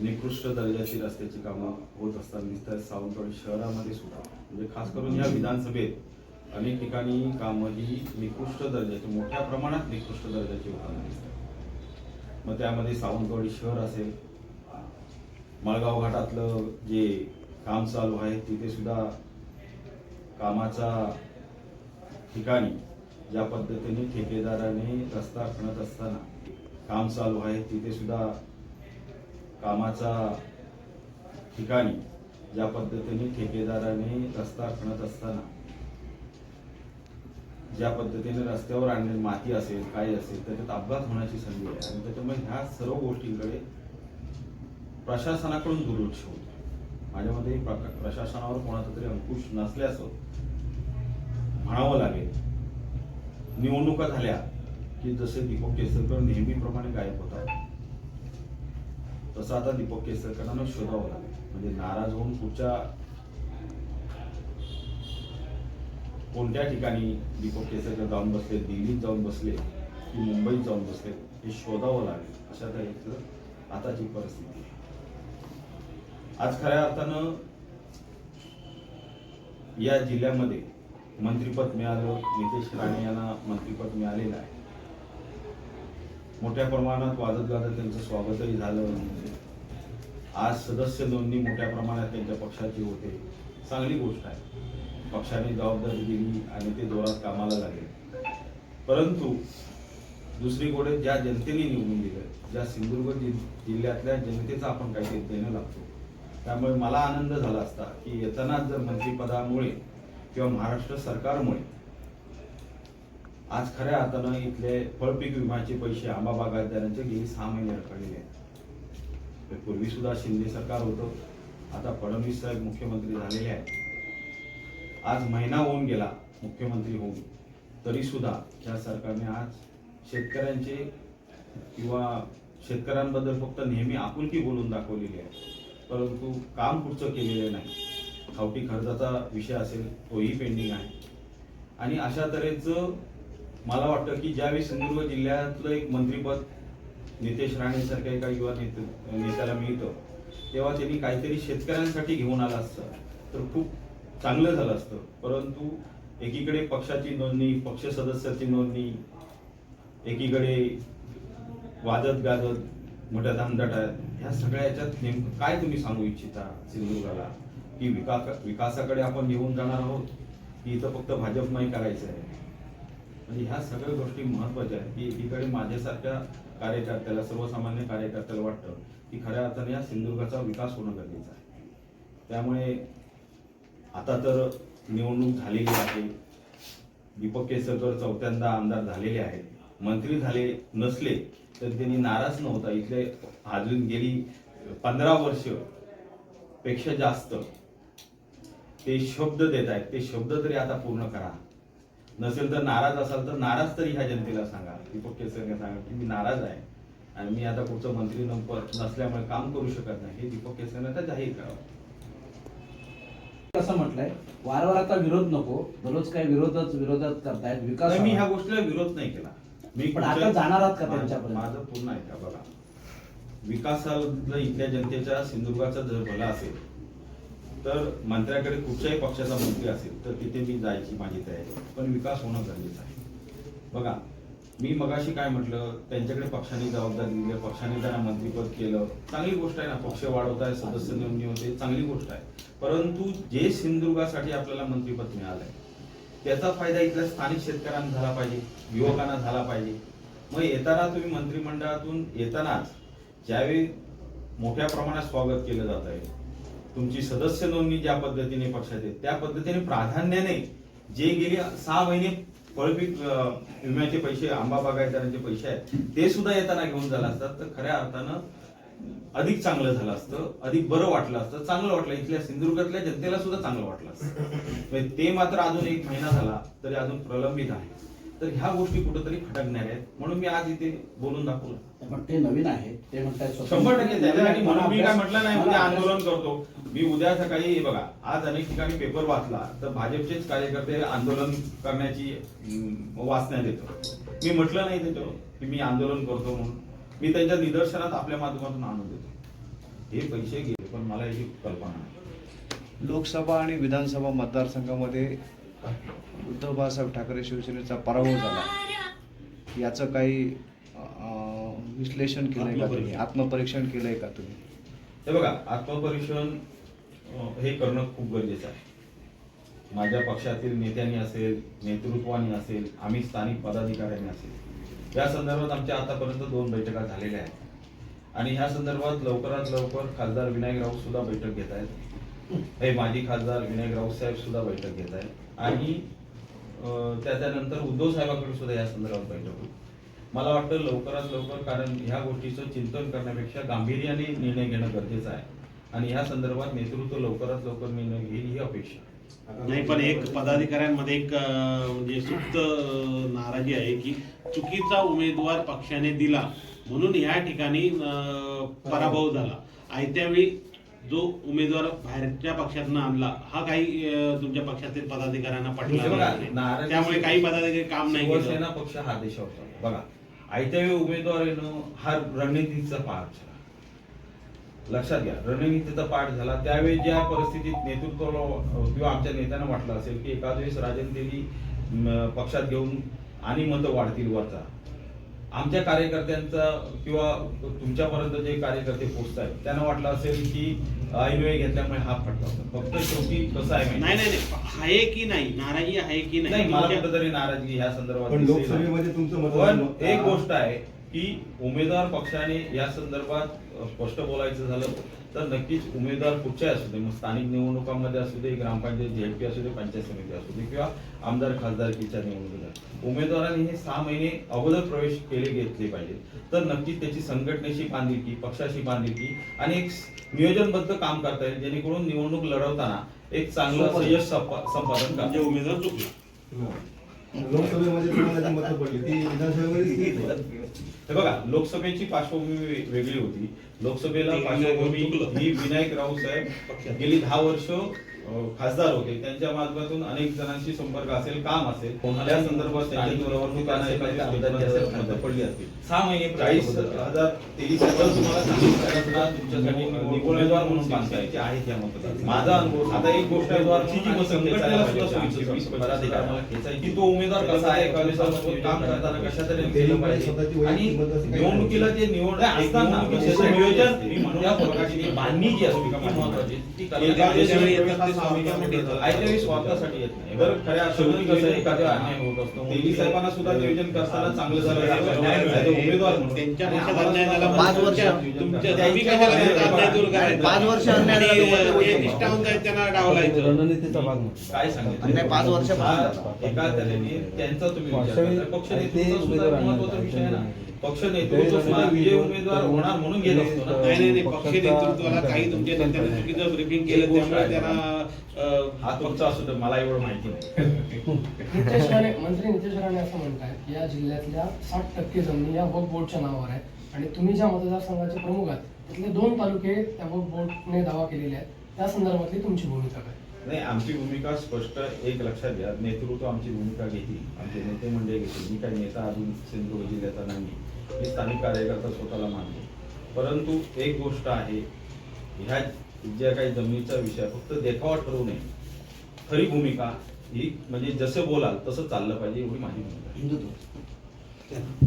निकृष्ट दर्जाची रस्त्याची कामं होत असताना दिसतात सावंतवाडी शहरामध्ये सुद्धा. म्हणजे खास करून या विधानसभेत अनेक ठिकाणी कामं ही निकृष्ट दर्जाची मोठ्या प्रमाणात निकृष्ट दर्जाची होताना दिसतात मग त्यामध्ये सावंतवाडी शहर असेल मळगाव घाटातलं जे काम चालू आहे तिथे सुद्धा कामाचा ठिकाणी ज्या पद्धतीने ठेकेदाराने रस्ता खणत असताना काम चालू आहे तिथे सुद्धा कामाचा ठिकाणी ज्या पद्धतीने ठेकेदाराने रस्ता खणत असताना ज्या पद्धतीने रस्त्यावर आणलेली माती असेल काय असेल त्याच्यात अपघात होण्याची संधी आहे. आणि त्याच्यामुळे ह्या सर्व गोष्टींकडे प्रशासनाकडून दुर्लक्ष होतं. माझ्यामध्ये प्रशासनावर कोणाचा तरी अंकुश नसल्याचं म्हणावं लागेल. निवडणुका झाल्या की जसे दीपक केसरकर नेहमीप्रमाणे गायब होतात. तसं आता दीपक केसरकरांना शोधावं लागेल. म्हणजे नाराज होऊन पुढच्या कोणत्या ठिकाणी दीपक केसरकर जाऊन बसले दिल्लीत जाऊन बसले की मुंबईत जाऊन बसले हे शोधावं लागेल. अशा तऱ्हेचं आताची परिस्थिती आहे. आज खऱ्या अर्थानं या जिल्ह्यामध्ये मंत्रिपद मिळालं नितेश राणे यांना मंत्रिपद मिळालेलं आहे. मोठ्या प्रमाणात वाजत गाजत त्यांचं स्वागतही झालं म्हणजे. आज सदस्य नोंदणी मोठ्या प्रमाणात त्यांच्या पक्षाची होते. चांगली गोष्ट आहे. पक्षाने जबाबदारी दिली आणि ते जोरात कामाला लागले. परंतु दुसरी गोडे ज्या जनतेने निवडून दिलं ज्या सिंधुदुर्ग जि- जिल्ह्यातल्या जनतेचा आपण काहीतरी देणं लागतो. त्यामुळे मला आनंद झाला असता की येतानाच जर मंत्रिपदामुळे किंवा महाराष्ट्र सरकारमुळे आज खऱ्या अर्थानं इथले फळपीक विम्याचे पैसे आंबा बागायतदारांचे गेली सहा महिने रखडलेले आहेत. पूर्वी सुद्धा शिंदे सरकार होतं. आता फडणवीस साहेब मुख्यमंत्री झालेले आहेत. आज महिना होऊन गेला मुख्यमंत्री होऊन. तरी सुद्धा या सरकारने आज शेतकऱ्यांचे किंवा शेतकऱ्यांबद्दल फक्त नेहमी आपुलकी बोलून दाखवलेली आहे. परंतु काम पुढचं केलेलं नाही. खावटी खर्चाचा विषय असेल तोही पेंडिंग आहे. आणि अशा तऱ्हेचं मला वाटतं की ज्यावेळी सिंधुदुर्ग जिल्ह्यातलं एक मंत्रीपद नितेश राणेसारख्या एका युवा नेत नेत्याला मिळतं तेव्हा त्यांनी काहीतरी शेतकऱ्यांसाठी घेऊन आलं असतं. तर खूप चांगलं झालं असतं. परंतु एकीकडे पक्षाची नोंदणी पक्ष सदस्याची नोंदणी एकीकडे वाजत गाजत मोठ्या धामदाटात ह्या सगळ्या याच्यात नेमकं काय तुम्ही सांगू इच्छिता सिंधुदुर्गाला? की विकास विकासाकडे आपण घेऊन जाणार आहोत की इथं फक्त भाजप नाही करायचं आहे म्हणजे ह्या सगळ्या गोष्टी महत्त्वाच्या आहेत की एकीकडे माझ्यासारख्या कार्यकर्त्याला सर्वसामान्य कार्यकर्त्याला वाटतं की खऱ्या अर्थाने या सिंधुदुर्गाचा विकास होणं गरजेचं आहे. त्यामुळे आता तर निवडणूक झालेली आहे. दीपक केसरकर चौथ्यांदा आमदार झालेले आहेत. मंत्री झाले नसले तर त्यांनी नाराज नव्हता. इथले अजून गेली पंधरा वर्षपेक्षा जास्त ते शब्द देत आहेत. ते शब्द तरी आता पूर्ण करा. नसेल तर नाराज असाल तर नाराज तरी ह्या जनतेला सांगा. दीपक केसरकर सांगा की मी नाराज आहे आणि मी आता पुढचं मंत्री नसल्यामुळे काम करू शकत नाही. हे दीपक केसरकर आता जाहीर करावं. असं म्हटलंय? वारंवार आता विरोध नको. दररोज काही विरोधच विरोधात करतायत. विकास मी ह्या. गोष्टीला विरोध नाही केला. मी पण आता जाणार आहात का त्यांच्यापर्यंत? माझं पूर्ण आहे का बघा. विकासाला इथल्या जनतेच्या सिंधुदुर्गाचा जर भला असेल तर मंत्र्याकडे कुठच्याही पक्षाचा मंत्री असेल तर तिथे मी जायची माझी तयारी. पण विकास होणं गरजेचं आहे. बघा मी मगाशी काय म्हटलं? त्यांच्याकडे पक्षाने जबाबदारी दिली पक्षाने त्यांना मंत्रीपद केलं. चांगली गोष्ट आहे ना पक्ष वाढवत आहे सदस्य नोंदणी होते चांगली गोष्ट आहे. परंतु जे सिंधुदुर्गासाठी आपल्याला मंत्रीपद मिळालंय त्याचा फायदा इथल्या स्थानिक शेतकऱ्यांना झाला पाहिजे युवकांना झाला पाहिजे. मग येताना तुम्ही मंत्रिमंडळातून येतानाच ज्यावेळी मोठ्या प्रमाणात स्वागत केलं जात आहे तुमची सदस्य नोंदणी ज्या पद्धतीने पक्षात त्या पद्धतीने प्राधान्याने जे गेले सहा महिने फळपीक विम्याचे पैसे आंबा बागायतदारांचे पैसे आहेत ते सुद्धा येताना घेऊन झालं असतात तर खऱ्या अर्थानं अधिक चांगलं झालं असतं अधिक बरं वाटलं असतं चांगलं वाटलं. इथल्या सिंधुदुर्गातल्या जनतेला सुद्धा चांगलं वाटलं असतं. म्हणजे ते मात्र अजून एक महिना झाला तरी अजून प्रलंबित आहे. तर ह्या गोष्टी कुठेतरी खटकणार आहेत. म्हणून मी आज इथे बोलून दाखवलं. पण ते नवीन आहे. ते म्हणताय स्वतंत्र- शंभर टक्के म्हणून मी काय म्हटलं नाही उद्या मला आंदोलन करतो. मी उद्या सकाळी हे बघा आज अनेक ठिकाणी पेपर वाचला तर भाजपचेच कार्यकर्ते आंदोलन करण्याची वाचण्यात येतो. मी म्हटलं नाही त्याच्यावर की मी आंदोलन करतो म्हणून. मी त्यांच्या निदर्शनात आपल्या माध्यमातून आणून देतो. हे पैसे गेले पण मला याची कल्पना नाही. लोकसभा आणि विधानसभा मतदारसंघामध्ये उद्धव बाळासाहेब ठाकरे शिवसेनेचा पराभव झाला. याचं काही विश्लेषण केलंय का तुम्ही? आत्मपरीक्षण. केलंय का तुम्ही? हे बघा आत्मपरीक्षण हे करणं खूप गरजेचं आहे. माझ्या पक्षातील नेत्यांनी असेल नेतृत्वाने असेल आम्ही स्थानिक पदाधिकाऱ्यांनी असेल. या संदर्भात आमच्या आतापर्यंत दोन बैठका झालेल्या आहेत. आणि ह्या संदर्भात लवकरात लवकर खासदार विनायक राऊत सुद्धा बैठक घेत आहेत. हे माजी खासदार विनायक राऊत साहेब सुद्धा बैठक घेत आहेत. आणि त्याच्यानंतर उद्धव साहेबांकडे सुद्धा या संदर्भात बैठक होईल. मला वाटतं लवकरात लवकर कारण ह्या गोष्टीचं चिंतन करण्यापेक्षा गांभीर्याने निर्णय घेणं गरजेचं आहे. आणि ह्या संदर्भात नेतृत्व लवकरात लवकर निर्णय घेईल ही अपेक्षा नाही पण एक पदाधिकाऱ्यांमध्ये एक म्हणजे सुप्त नाराजी आहे की चुकीचा उमेदवार पक्षाने दिला म्हणून या ठिकाणी पराभव झाला. आयत्यावेळी जो उमेदवार बाहेरच्या पक्षातनं आणला हा काही तुमच्या पक्षातील पदाधिकाऱ्यांना पटला बघा, नाही. नाराजी- त्यामुळे काही पदाधिकारी काम नाही शिवसेना पक्ष हा देशावर बघा आयत्या वेळी उमेदवार येणं हा रणनीतीचा पाठ झाला. लक्षात घ्या रणनीतीचा पाठ झाला. त्यावेळी ज्या परिस्थितीत नेतृत्वाला किंवा आमच्या नेत्यांना वाटलं असेल की एखाद वेळेस राजन म, पक्षात घेऊन आणि मतं वाढतील वरचा. आमच्या कार्यकर्त्यांचा किंवा तुमच्यापर्यंत जे कार्यकर्ते पोहोचत आहेत त्यांना वाटलं असेल की ऐनवेळी घेतल्यामुळे हा फटका होता. फक्त शेवटी कसं आहे नाही नाही नाही. आहे की नाही? नाराजी आहे की नाही? नाही मला कुठेतरी नाराजगी ह्या संदर्भात. लोकसभेमध्ये तुमचं पण एक गोष्ट आहे की उमेदवार पक्षाने या संदर्भात स्पष्ट बोलायचं झालं. तर नक्कीच उमेदवार कुठचे असू दे मग स्थानिक निवडणुकांमध्ये असू दे ग्रामपंचायत झेडपी असू दे पंचायत समिती असू दे किंवा आमदार खासदारकीच्या निवडणुका उमेदवारांनी हे सहा महिने अगोदर प्रवेश केले घेतले पाहिजे. तर नक्कीच त्याची संघटनेशी बांधिलकी पक्षाशी बांधिलकी आणि एक नियोजनबद्ध काम करता येईल जेणेकरून निवडणूक लढवताना एक चांगलं यश संपा- संपादन म्हणजे करता उमेदवार चुकला. लोकसभेमध्ये मतं पडली ती विधानसभेमध्ये. हे बघा लोकसभेची पार्श्वभूमी वेगळी होती. लोकसभेला पार्श्वभूमी. ही विनायक राऊत साहेब. गेली दहा वर्ष खासदार होते. त्यांच्या माध्यमातून अनेक जणांशी संपर्क असेल काम असेल. त्या संदर्भात पडली असतील. सहा महिने चाळीस हजार तेवीस हजार तुम्हाला तुमच्यासाठी उमेदवार म्हणून बांधता येते आहेत या मतदार माझा अनुभव आता एक गोष्ट आहे की तो उमेदवार कसा आहे काम करताना कशा तरी आणि निवडणुकीला जे निवड असताना नियोजन मी म्हणून या प्रकारची बांधणी जी असते का महत्वाची ती ते स्वार्थासाठी येत नाही. बरं खऱ्या शेवटी कसं आहे, एखादा अन्याय होत असतो तेली साहेबांना सुद्धा नियोजन करताना चांगलं झालं. उमेदवार म्हणून. पाच वर्ष-? पाच वर्ष रणनीतीचा भाग काय सांगितलं? अन्याय पाच झाला. एका त्याने त्यांचा तुम्ही. पक्ष महत्त्वाचा विषय आहे ना. पक्ष नेतृत्व विजय उमेदवार होणार म्हणून घेत असतो ना. नाही नाही नाही पक्ष नेतृत्वाला काही तुमच्या नेत्यांनी चुकीचं ब्रिफिंग केलं त्यामुळे त्यांना हा तुमचा असू दे मला एवढं माहिती नाही. नितेश राणे मंत्री नितेश राणे असं म्हणतायत या जिल्ह्यातल्या साठ टक्के जमिनी या वक्फ बोर्डच्या नावावर आहेत. आणि तुम्ही ज्या मतदारसंघाचे प्रमुख आहात तिथले दोन तालुके त्या वक्फ बोर्डने दावा केलेले आहेत. त्या संदर्भातली तुमची भूमिका काय? नाही आमची भूमिका स्पष्ट एक लक्षात घ्या. नेतृत्व आमची भूमिका घेतली. आमचे नेते मंडळी घेतली. मी काही नेता अजून सिंधुदुर्ग जिल्ह्याचा नाही. मी स्थानिक कार्यकर्ता स्वतःला मानतो. परंतु एक गोष्ट आहे ह्या ज्या काही जमिनीचा विषय फक्त देखावा ठरू नये. खरी भूमिका ही म्हणजे जसं बोलाल तसं चाललं पाहिजे एवढी माझी भूमिका हिंदुत्व.